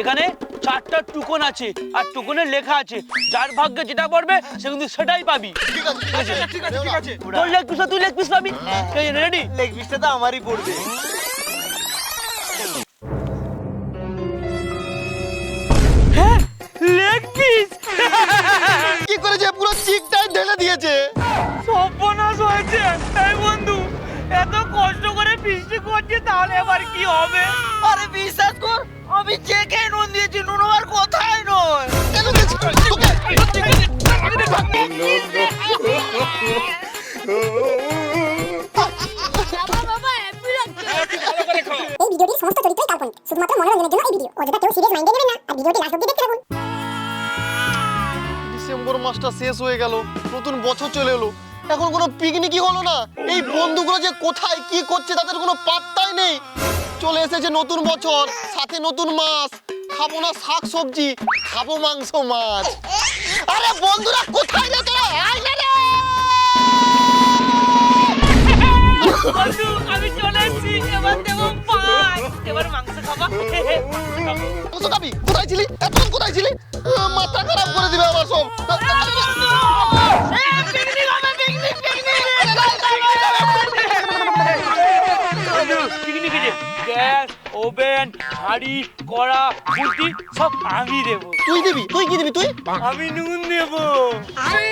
এখানে চারটা টুকন আছে আর টুকনে লেখা আছে। যার ভাগ্যে যেটা পড়বে সে কিন্তু সেটাই পাবি। ঠিক আছে ঠিক আছে ঠিক আছে তোর লেগ পিস তুই লেগ পিস পাবি। রেডি লেগ পিসটা তো আমারই পড়বে। লেগ পিস কি করেছে? পুরো চিকটাই ঢেলে দিয়েছে। সর্বনাশ হয়েছে। এই বন্ধু এত কষ্ট করে বৃষ্টি করছে তাহলে এবার কি হবে? আরে কর আমি চেকে নুন দিয়েছি নুন আর কোথায় নয়? কেন এই ভিডিওটির সমস্ত চরিত্রই কাল্পনিক শুধুমাত্র মনোরঞ্জনের জন্য এই ভিডিও। অযথা কেউ সিরিয়াস মাইন্ডে নেবেন না আর ভিডিওটি লাস্ট অব্দি দেখতে থাকুন। ডিসেম্বর মাসটা শেষ হয়ে গেল নতুন বছর চলে এলো। এখন কোনো পিকনিকই হলো না। এই বন্ধুগুলো যে কোথায় কি করছে তাদের কোনো পাত্তাই নেই। চলে এসেছে নতুন বছর সাথে নতুন মাস খাব না শাক সবজি খাব মাংস মাছ। আরে বন্ধুরা কোথায় রে তোরা? আয় না রে! বন্ধু আমি চলে এসেছি। এবার দেবো পাঁচ এবার মাংস খাবা। মাংস খাবি? কোথায় ছিলি? এতক্ষণ কোথায় ছিলি? মাথা খারাপ করে দিবে আমার সব। গ্যাস ওভেন হাড়ি কড়া বুদ্ধি সব আমি দেবো। তুই দিবি তুই কি দিবি তুই? আমি নুন দেবো। আমি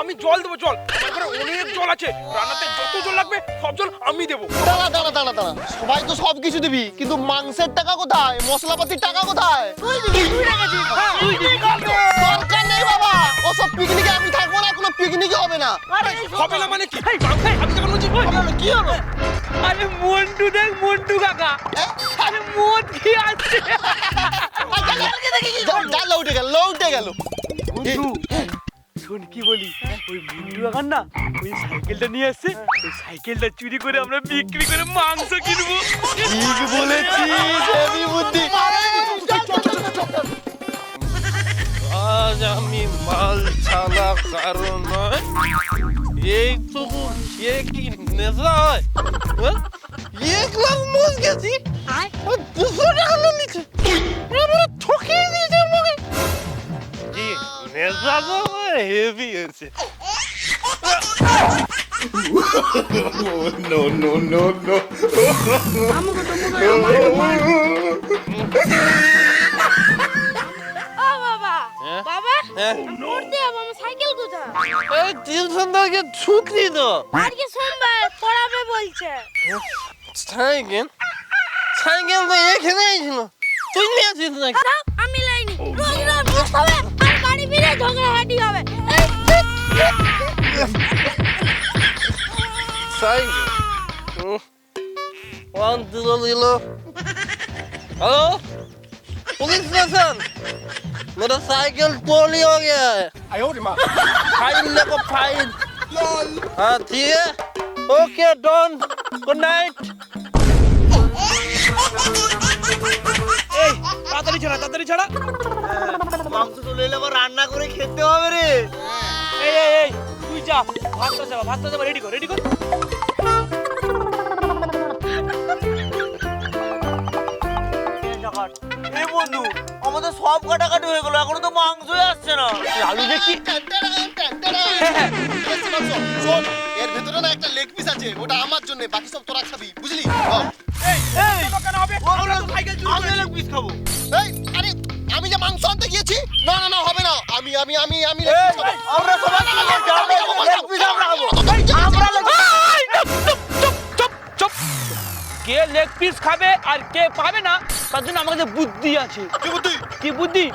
আমি জল দেবো জল আমার ঘরে অনেক জল আছে রান্নাতে যত জল লাগবে সব জল আমি দেবো দাঁড়া দাঁড়া দাঁড়া দাঁড়া সবাই তো সব কিছু দিবি কিন্তু মাংসের টাকা কোথায় মশলাপাতির টাকা কোথায় দরকার নেই বাবা ওসব পিকনিকে আমি থাকব না কোনো পিকনিকই হবে না হবে না মানে কি আমি যখন বলছি কি হলো আরে মন্টু দেখ মন্টু কাকা আরে মদ কি আছে লৌটে গেল লৌটে গেল মন্টু শোন কি বলি? ওই মন্টু কাকার না ওই সাইকেলটা নিয়ে আসছে ওই সাইকেলটা চুরি করে আমরা বিক্রি করে মাংস কিনবো। ঠিক বলেছিস হেভি বুদ্ধি। আজ আমি মাল ছাড়া কারণ নয়। এইটুকু সে কি নেশা হয়? হ্যাঁ? এক লাখ মোষ গেছি আর দুশো টাকা নিচ্ছে। যাব আমার সাইকেল কোথায়? এই টিউশন থেকে ছুটি তো। আজকে সোমবার পড়াবে বলছে। সাইকেল সাইকেল তো এখানেই ছিল। তুই আমি লাইনি। রোজ রোজ হবে। আর বাড়ি ফিরে ঝগড়াঝাটি হবে এই, cycle one zero zero hello police station मेरा साइकिल चोरी हो गया है फाइन देखो फाइन हाँ ठीक है ओके डन गुड नाइट তাড়াতাড়ি ছাড়া তাড়াতাড়ি ছাড়া। মাংস চলে এলে আবার রান্না করে খেতে হবে রে। এই এই এই তুই যা ভাতটা যাবা ভাতটা যাবা রেডি কর রেডি কর। এই বন্ধু আমাদের সব কাটাকাটি হয়ে গেল এখনও তো মাংসই আসছে না। আলু দেখি শোন এর ভেতরে না একটা লেগ পিস আছে ওটা আমার জন্য বাকি সব তোরা খাবি বুঝলি? হ্যাঁ। কেন হবে? আমরা তো সাইকেল চুরি আমি লেগ পিস খাব। না না না হবে না। আমি আমি আমি আমি। আমরা সবাই কি লেগ পিস খাব আমরা কে লেগ পিস খাবে আর কে পাবে না তার জন্য আমার কাছে বুদ্ধি আছে। কি বুদ্ধি? কি বুদ্ধি?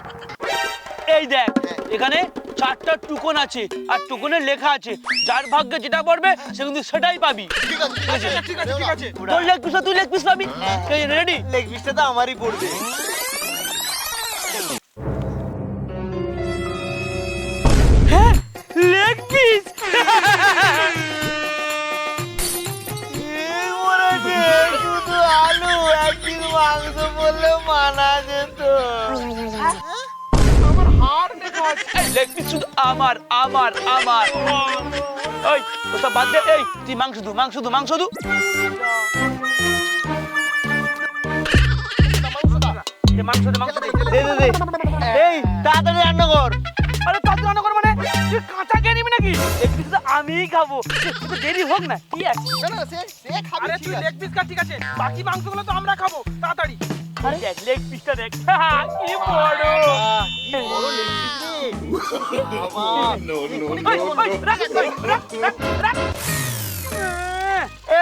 এই দেখ এখানে চারটা টুকন আছে আর টুকনে লেখা আছে। যার ভাগ্যে যেটা পড়বে সে কিন্তু সেটাই পাবি। ঠিক আছে ঠিক আছে ঠিক আছে লেগ পিস তুই লেগ পিস পাবি? রেডি লেগ পিসটা তো আমারই পড়বে। লেগ পিস শুধু আমার আমার আমার। ওই ওসব বাদ দে। এই তুই মাংস দু মাংস দু মাংস দু। মাংসটা মাংস দে মাংস দে। দে দে দে। এই তাড়াতাড়ি রান্না কর। আরে তাতে রান্না কর মানে? তুই কাঁচা খেয়ে নিবি নাকি? লেগ পিস তো আমিই খাব। একটু দেরি হোক না কি আছে? না না সে সে খাবে আরে ঠিক তুই আছে। লেগ পিস কাট ঠিক আছে। বাকি মাংসগুলো তো আমরা খাব তাড়াতাড়ি। আরে দেখ লেগ পিসটা দেখ কি বড় ওই, ওই, রাখ, ওই, রাখ, রাখ, রাখ।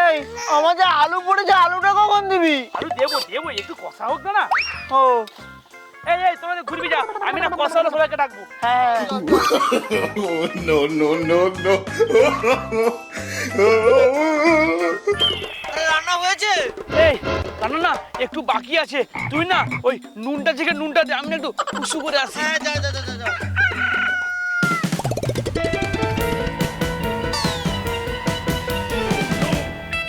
এই আমাদের আলু পড়েছে আলুটা কখন দিবি আলু দেবো দেবো একটু কষা হোক না ও এই এই তোমাদের ঘুরবি যা আমি না কষা হলে সবাইকে ডাকবো হ্যাঁ. রান্না হয়েছে এই জানো না একটু বাকি আছে। তুই না ওই নুনটা থেকে নুনটা দে আমি একটু উসু করে আসি। হ্যাঁ যা যা যা যা, যা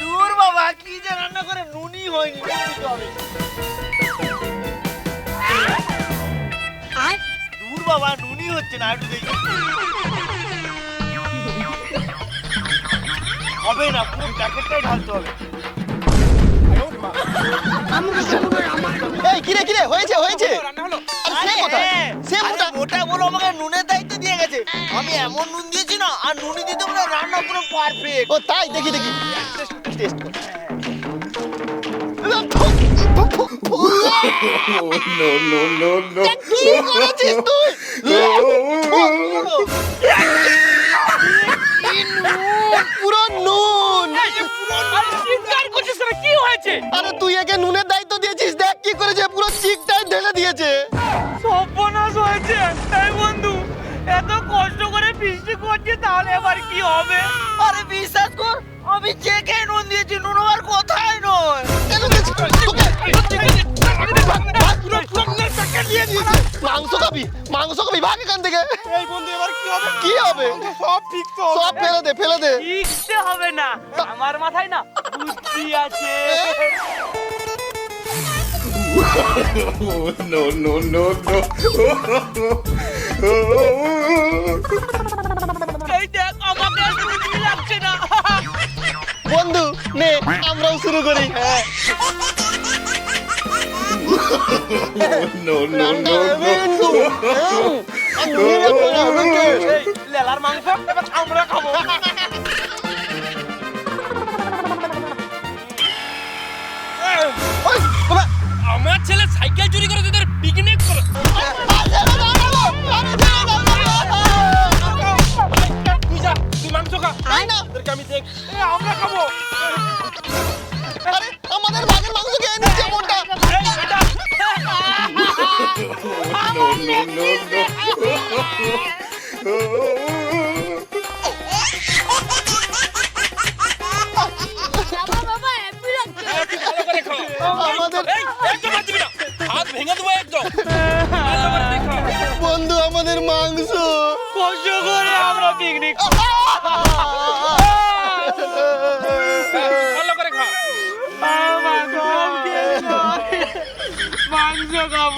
দূর বাবা কি যে রান্না করে নুনি হয়নি দূর বাবা হচ্ছে না একটু দেখি। হবে না পুরো প্যাকেটটাই ঢালতে হবে। মোটা আমাকে নুনের দায়িত্ব দিয়ে গেছে। আমি এমন নুন দিয়েছি না আর নুনি দিতে মানে রান্না পুরো পারফেক্ট ও তাই? দেখি দেখি। টেস্ট কর। no, no, no, no. কি করেছিস তুই পুরো নুন আরে? কি হয়েছে? তুই একে নুনের দায়িত্ব দিয়েছিস দেখ কি করেছে পুরো চিকটাই ঢেলে দিয়েছে। সর্বনাশ হয়েছে এই বন্ধু এত কষ্ট করে বৃষ্টি করছি তাহলে এবার কি হবে আরে বিশ্বাস কর আমি চেকে নুন দিয়েছি নুন আর কোথায় নয়? মাংস খাবি মাংস খাবি ভাগ এখান থেকে এই বন্ধু এবার কি হবে কি হবে সব ঠিক তো সব ফেলে দে ফেলে দে শিখতে হবে না আমার মাথায় না বুদ্ধি আছে Oh, no, no, no, no. বন্ধু নে আমরাও শুরু করি। হ্যাঁ। No, no, no, no. লেলার মাংস এবার আমরা খাব। খাব আরে, আমাদের ভাগের মাংস খেয়ে নিচ্ছে মনটা এই এটা No, no, no, no. বাবা বাবা হ্যাপি লাগছে ভালো করে খা আমাদের এই একদম হাত দিবি না হাত ভেঙে দেবো একদম ভালো করে দে বন্ধু আমাদের মাংস কষ্ট করে আমরা পিকনিক ভালো করে খা মাংস খাব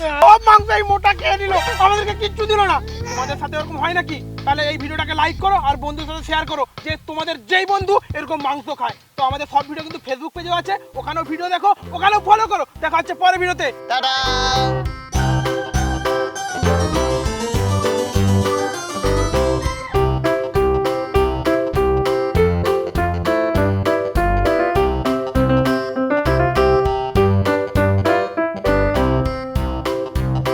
সব মাংস এই মোটা খেয়ে নিল। আমাদেরকে কিচ্ছু দিল না। তোমাদের সাথে এরকম হয় নাকি? তাহলে এই ভিডিওটাকে লাইক করো আর বন্ধুদের সাথে শেয়ার করো যে তোমাদের যেই বন্ধু এরকম মাংস খায়। তো আমাদের সব ভিডিও কিন্তু ফেসবুক পেজেও আছে ওখানেও ভিডিও দেখো ওখানেও ফলো করো। দেখা হচ্ছে পরের ভিডিওতে টাটা